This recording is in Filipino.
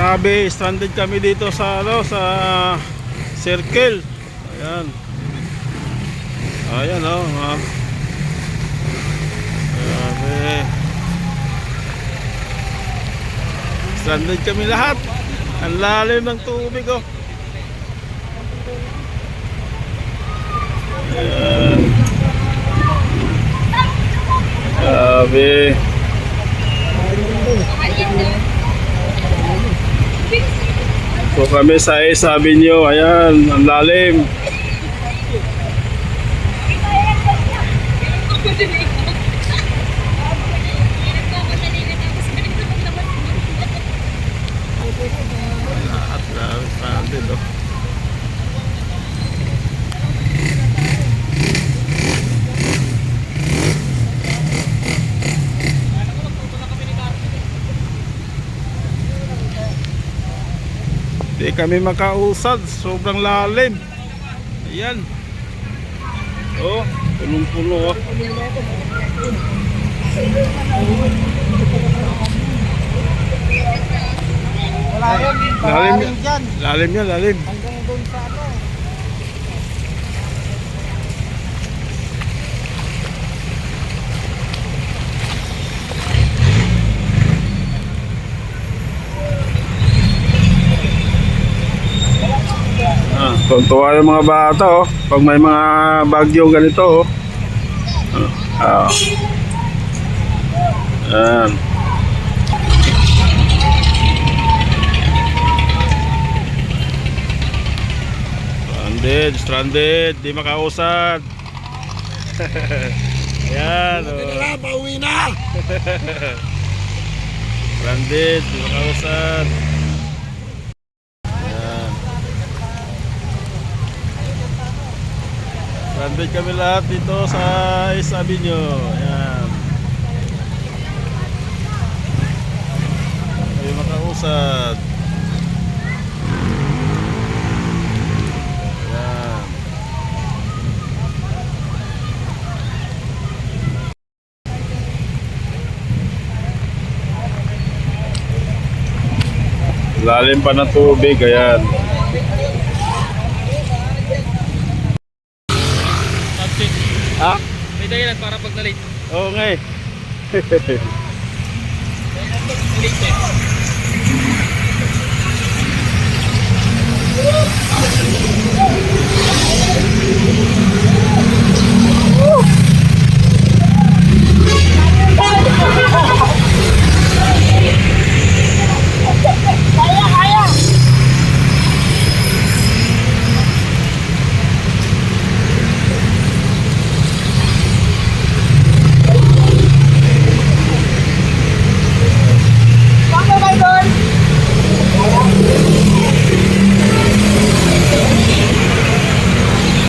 Grabe, stranded kami dito sa ano sa circle. Ayan. Ayan oh, ha. Grabe. Stranded kami lahat. Ang lalim ng tubig oh. Ayan. Grabe. So kami sa sabi niyo, ayan, ang lalim. Lahat grabe, stranded oh. Hindi kami makausad, sobrang lalim. Ayan. Oh, punong-puno oh. Lalim. Lalim yan, lalim. Tuntua yung mga bata oh. Pag may mga bagyo ganito oh. Ah. Ah. Ayan. Stranded, stranded, di makausad. Ayan oh. Pauwi na. Stranded, di makausad. Stranded kami lahat dito sa Isabi nyo. Ayan. Hindi makausad. Lalim pa ng tubig, ayan. Ha? May dahilan para pag na-late. Oo nga eh. Eh.